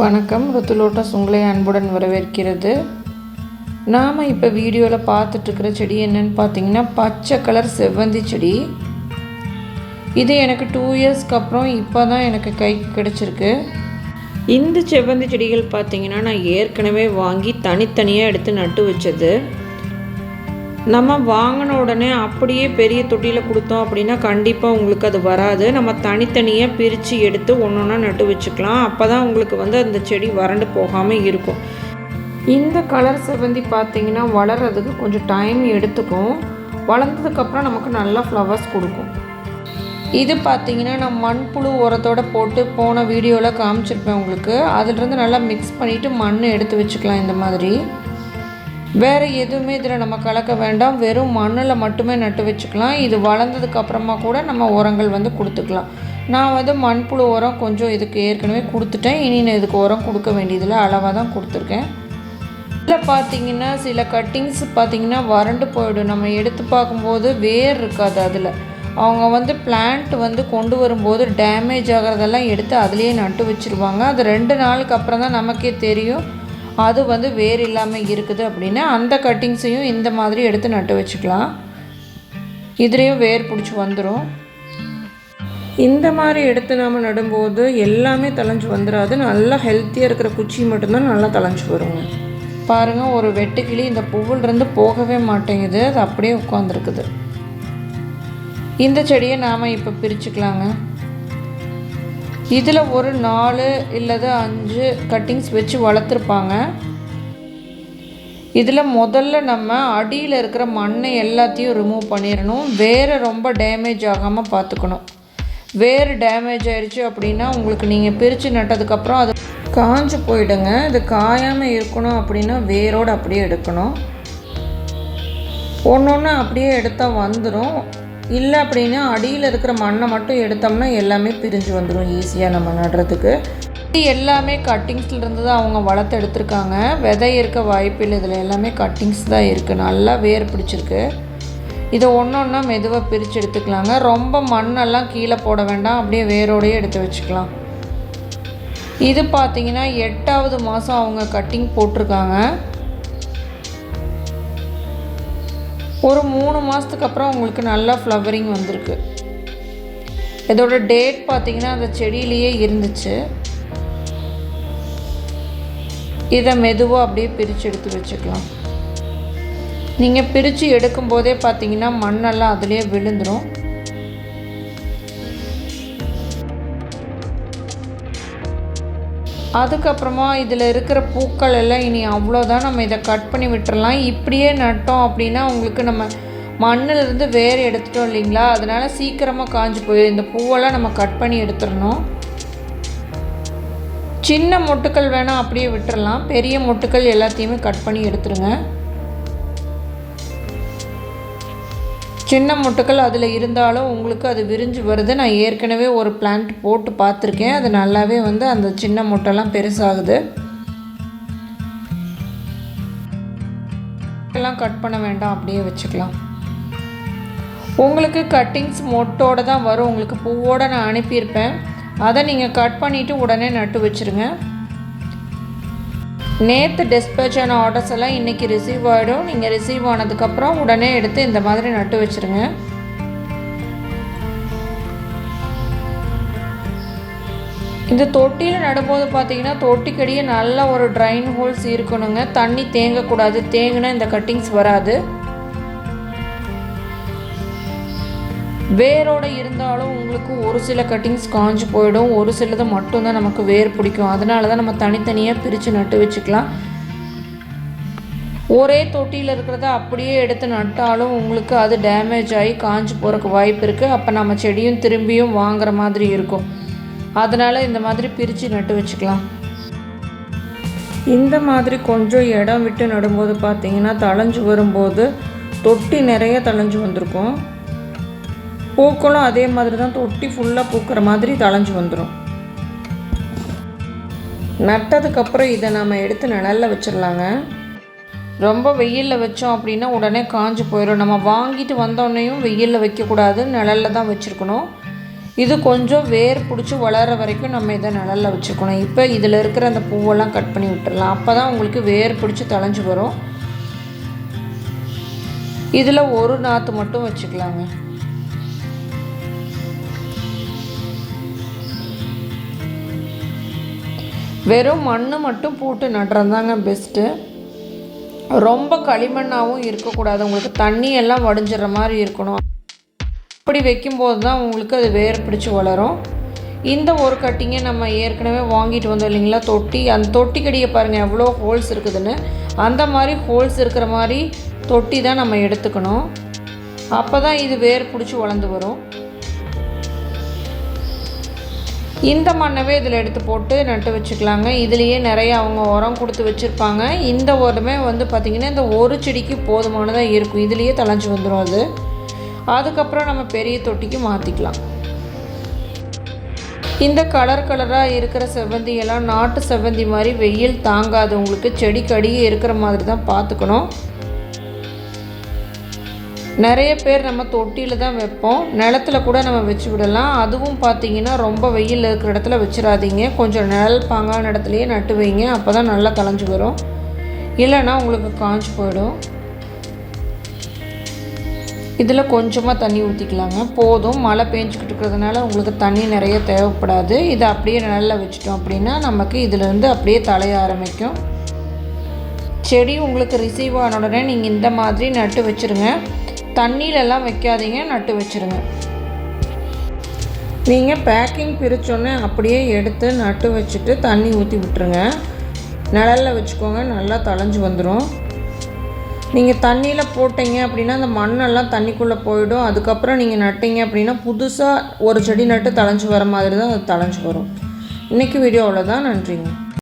வணக்கம். ருத்துலோட்டஸ் உங்களை அன்புடன் வரவேற்கிறது. நாம் இப்போ வீடியோவில் பார்த்துட்ருக்கிற செடி என்னன்னு பார்த்தீங்கன்னா பச்சை கலர் செவ்வந்தி செடி. இது எனக்கு டூ இயர்ஸ்க்கு அப்புறம் இப்போ தான் எனக்கு கைக்கு கிடச்சிருக்கு. இந்த செவ்வந்தி செடிகள் பார்த்திங்கன்னா நான் ஏற்கனவே வாங்கி தனித்தனியாக எடுத்து நட்டு வச்சது. நம்ம வாங்கின உடனே அப்படியே பெரிய தொட்டியில் கொடுத்தோம் அப்படின்னா கண்டிப்பாக உங்களுக்கு அது வராது. நம்ம தனித்தனியாக பிரித்து எடுத்து ஒன்று ஒன்றா நட்டு வச்சுக்கலாம். அப்போ தான் உங்களுக்கு வந்து அந்த செடி வறண்டு போகாமல் இருக்கும். இந்த கலர் செவ்வந்தி பார்த்தீங்கன்னா வளர்கிறதுக்கு கொஞ்சம் டைம் எடுத்துக்கும். வளர்ந்ததுக்கப்புறம் நமக்கு நல்லா ஃப்ளவர்ஸ் கொடுக்கும். இது பார்த்தீங்கன்னா நான் மண்புழு உரத்தோட போட்டு போன வீடியோவில் காமிச்சிருப்பேன் உங்களுக்கு. அதிலிருந்து நல்லா மிக்ஸ் பண்ணிவிட்டு மண் எடுத்து வச்சுக்கலாம் இந்த மாதிரி. வேறு எதுவுமே இதில் நம்ம கலக்க வேண்டாம். வெறும் மண்ணில் மட்டுமே நட்டு வச்சுக்கலாம். இது வளர்ந்ததுக்கு அப்புறமா கூட நம்ம உரங்கள் வந்து கொடுத்துக்கலாம். நான் வந்து மண்புழு உரம் கொஞ்சம் இதுக்கு ஏற்கனவே கொடுத்துட்டேன். இனி நான் இதுக்கு உரம் கொடுக்க வேண்டியதில் அளவாக தான் கொடுத்துருக்கேன். இதில் பார்த்தீங்கன்னா சில கட்டிங்ஸ் பார்த்தீங்கன்னா வறண்டு போயிடும். நம்ம எடுத்து பார்க்கும்போது வேர் இருக்காது அதில். அவங்க வந்து பிளான்ட் வந்து கொண்டு வரும்போது டேமேஜ் ஆகிறதெல்லாம் எடுத்து அதுலேயே நட்டு வச்சுருவாங்க. அது ரெண்டு நாளுக்கு அப்புறம் தான் நமக்கே தெரியும். அது வந்து வேர் இல்லாமல் இருக்குது அப்படின்னா அந்த கட்டிங்ஸையும் இந்த மாதிரி எடுத்து நட்டு வச்சுக்கலாம். இதுலேயும் வேர் பிடிச்சி வந்துடும் இந்த மாதிரி எடுத்து நாம் நடும்போது எல்லாமே தலைஞ்சு வந்துடாது நல்லா ஹெல்த்தியாக இருக்கிற குச்சி மட்டும்தான் நல்லா தலைஞ்சு வருங்க. பாருங்கள் ஒரு வெட்டுக்கிளி இந்த பூவிலிருந்து போகவே மாட்டேங்குது. அது அப்படியே உட்காந்துருக்குது இந்த செடியை நாம் இப்போ பிரிச்சுக்கலாங்க. இதில் ஒரு நாலு இல்லது அஞ்சு கட்டிங்ஸ் வச்சு வளர்த்துருப்பாங்க. இதில் முதல்ல நம்ம அடியில் இருக்கிற மண்ணை எல்லாத்தையும் ரிமூவ் பண்ணிடணும். வேறு ரொம்ப டேமேஜ் ஆகாமல் பார்த்துக்கணும். வேறு டேமேஜ் ஆயிடுச்சு அப்படின்னா உங்களுக்கு நீங்கள் பிரித்து நட்டதுக்கப்புறம் அது காஞ்சு போயிடுங்க. இது காயாமல் இருக்கணும் அப்படின்னா வேரோடு அப்படியே எடுக்கணும். ஒன்று ஒன்று அப்படியே எடுத்தால் வந்துடும் இல்லை அப்படின்னா அடியில் இருக்கிற மண்ணை மட்டும் எடுத்தோம்னா எல்லாமே பிரிஞ்சு வந்துடும் ஈஸியாக நம்ம நடுறதுக்கு. இது எல்லாமே கட்டிங்ஸில் இருந்து தான் அவங்க வளர்த்து எடுத்திருக்காங்க. விதை இருக்க வாய்ப்பில் இதில் எல்லாமே கட்டிங்ஸ் தான் இருக்குது நல்லா வேர் பிடிச்சிருக்கு. இதை ஒன்று ஒன்றா மெதுவாக பிரித்து எடுத்துக்கலாங்க. ரொம்ப மண்ணெல்லாம் கீழே போட வேண்டாம். அப்படியே வேரோடையே எடுத்து வச்சுக்கலாம். இது பார்த்தீங்கன்னா எட்டாவது மாதம் அவங்க கட்டிங் போட்டிருக்காங்க. ஒரு மூணு மாதத்துக்கு அப்புறம் உங்களுக்கு நல்லா ஃப்ளவரிங் வந்திருக்கு. இதோட டேட் பார்த்தீங்கன்னா அந்த செடியிலேயே இருந்துச்சு. இதை மெதுவாக அப்படியே பிரித்து எடுத்து வச்சுக்கலாம். நீங்கள் பிரித்து எடுக்கும்போதே பார்த்தீங்கன்னா மண்ணெல்லாம் அதுலேயே விழுந்துடும் அதுக்கப்புறமா இதில் இருக்கிற பூக்கள் எல்லாம் இனி அவ்வளோதான் நம்ம இதை கட் பண்ணி விட்டுறலாம். இப்படியே நட்டோம் அப்படின்னா உங்களுக்கு நம்ம மண்ணிலிருந்து வேறு எடுத்துட்டோம் இல்லைங்களா? அதனால் சீக்கிரமாக காஞ்சி போயிடும் இந்த பூவெல்லாம் நம்ம கட் பண்ணி எடுத்துடணும். சின்ன மொட்டுக்கள் வேணால் அப்படியே விட்டுறலாம். பெரிய மொட்டுக்கள் எல்லாத்தையுமே கட் பண்ணி எடுத்துருங்க சின்ன முட்டுக்கள் அதில் இருந்தாலும் உங்களுக்கு அது விரிஞ்சு வருது. நான் ஏற்கனவே ஒரு பிளான்ட் போட்டு பார்த்துருக்கேன். அது நல்லாவே வந்து அந்த சின்ன முட்டைலாம் பெருசாகுது. எல்லாம் கட் பண்ண வேண்டாம். அப்படியே வச்சுக்கலாம். உங்களுக்கு கட்டிங்ஸ் மொட்டோடு தான் வரும். உங்களுக்கு பூவோடு நான் அனுப்பியிருப்பேன். அதை நீங்கள் கட் பண்ணிவிட்டு உடனே நட்டு வச்சுருங்க. நேற்று டிஸ்பேச் ஆன ஆர்டர்ஸ் எல்லாம் இன்றைக்கி ரிசீவ் ஆகிடும் நீங்கள் ரிசீவ் ஆனதுக்கப்புறம் உடனே எடுத்து இந்த மாதிரி நட்டு வச்சுருங்க. இந்த தொட்டியில் நடும்போது பார்த்தீங்கன்னா தொட்டிக்கடியே நல்ல ஒரு ட்ரைன் ஹோல்ஸ் இருக்கணுங்க. தண்ணி தேங்கக்கூடாது. தேங்கினா இந்த கட்டிங்ஸ் வராது. வேரோடு இருந்தாலும் உங்களுக்கு ஒரு சில கட்டிங்ஸ் காஞ்சு போயிடும். ஒரு சிலது மட்டும்தான் நமக்கு வேர் பிடிக்கும். அதனால தான் நம்ம தனித்தனியாக பிரித்து நட்டு வச்சுக்கலாம். ஒரே தொட்டியில் இருக்கிறத அப்படியே எடுத்து நட்டாலும் உங்களுக்கு அது டேமேஜ் ஆகி காஞ்சு போகிறக்கு வாய்ப்பு இருக்குது அப்போ நம்ம செடியும் திரும்பியும் வாங்குற மாதிரி இருக்கும். அதனால் இந்த மாதிரி பிரித்து நட்டு வச்சுக்கலாம். இந்த மாதிரி கொஞ்சம் இடம் விட்டு நடும்போது பார்த்திங்கன்னா தளைஞ்சு வரும்போது தொட்டி நிறைய தளைஞ்சு வந்திருக்கும். பூக்களும் அதே மாதிரி தான் தொட்டி ஃபுல்லாக பூக்கிற மாதிரி தளைஞ்சு வந்துடும் நட்டதுக்கப்புறம் இதை நம்ம எடுத்து நிழலில் வச்சிடலாங்க ரொம்ப வெயிலில் வச்சோம் அப்படின்னா உடனே காஞ்சி போயிடும் நம்ம வாங்கிட்டு வந்தோடனேயும் வெயிலில் வைக்கக்கூடாது நிழலில் தான் வச்சுருக்கணும். இது கொஞ்சம் வேர் பிடிச்சி வளர வரைக்கும் நம்ம இதை நிழலில் வச்சுக்கணும் இப்போ இதில் இருக்கிற அந்த பூவெல்லாம் கட் பண்ணி விட்டுடலாம் அப்போ தான் உங்களுக்கு வேர் பிடிச்சி தளைஞ்சு வரும். இதில் ஒரு நாற்று மட்டும் வச்சுக்கலாங்க. வெறும் மண் மட்டும் போட்டு நடுறதாங்க பெஸ்ட்டு ரொம்ப களிமண்ணாகவும் இருக்கக்கூடாது. உங்களுக்கு தண்ணி எல்லாம் வடிஞ்சிடுற மாதிரி இருக்கணும். அப்படி வைக்கும்போது தான் உங்களுக்கு அது வேர் பிடிச்சி வளரும். இந்த ஒரு கட்டிங்கை நம்ம ஏற்கனவே வாங்கிட்டு வந்தோம் இல்லைங்களா தொட்டி? அந்த தொட்டி கடியை பாருங்கள் எவ்வளோ ஹோல்ஸ் இருக்குதுன்னு. அந்த மாதிரி ஹோல்ஸ் இருக்கிற மாதிரி தொட்டி தான் நம்ம எடுத்துக்கணும். அப்போ தான் இது வேர் பிடிச்சி வளர்ந்து வரும். இந்த மண்ணவே இதில் எடுத்து போட்டு நட்டு வச்சுக்கலாங்க. இதுலேயே நிறைய அவங்க உரம் கொடுத்து வச்சுருப்பாங்க. இந்த உரமே வந்து பார்த்திங்கன்னா இந்த ஒரு செடிக்கு போதுமானதாக இருக்கும். இதுலேயே தளைஞ்சு வந்துடும் அது. அதுக்கப்புறம் நம்ம பெரிய தொட்டிக்கு மாற்றிக்கலாம் இந்த கலர் கலராக இருக்கிற செவ்வந்தி எல்லாம் நாட்டு செவ்வந்தி மாதிரி வெயில் தாங்காது. உங்களுக்கு செடிக்கடியே இருக்கிற மாதிரி தான் பார்த்துக்கணும். நிறைய பேர் நம்ம தொட்டியில் தான் வைப்போம். நிலத்துல கூட நம்ம வச்சு விடலாம். அதுவும் பார்த்தீங்கன்னா ரொம்ப வெயில் இருக்கிற இடத்துல வச்சிடாதீங்க. கொஞ்சம் நிழல் பாங்கான இடத்துலையே நட்டு வைங்க. அப்போ தான் நல்லா தலைஞ்சு வரும். இல்லைன்னா உங்களுக்கு காஞ்சு போயிடும். இதில் கொஞ்சமாக தண்ணி ஊற்றிக்கலாங்க போதும். மழை பேஞ்சிக்கிட்டு இருக்கிறதுனால உங்களுக்கு தண்ணி நிறைய தேவைப்படாது. இதை அப்படியே நிழலில் வச்சுட்டோம் அப்படின்னா நமக்கு இதிலேருந்து அப்படியே தலைய ஆரம்பிக்கும். செடி உங்களுக்கு ரிசீவ் ஆன உடனே நீங்கள் இந்த மாதிரி நட்டு வச்சுருங்க. தண்ணியிலலாம் வைக்காதீங்க நட்டு வச்சுருங்க. நீங்கள் பேக்கிங் பிரித்தோன்னே அப்படியே எடுத்து நட்டு வச்சுட்டு தண்ணி ஊற்றி விட்டுருங்க. நிழலில் வச்சுக்கோங்க நல்லா தளைஞ்சு வந்துடும் நீங்கள் தண்ணியில் போட்டீங்க அப்படின்னா அந்த மண்ணெல்லாம் தண்ணிக்குள்ளே போயிடும். அதுக்கப்புறம் நீங்கள் நட்டிங்க அப்படின்னா புதுசாக ஒரு செடி நட்டு தளைஞ்சு வர மாதிரி தான் அது தளைஞ்சு வரும். இன்றைக்கி வீடியோ அவ்வளோதான் நன்றிங்க.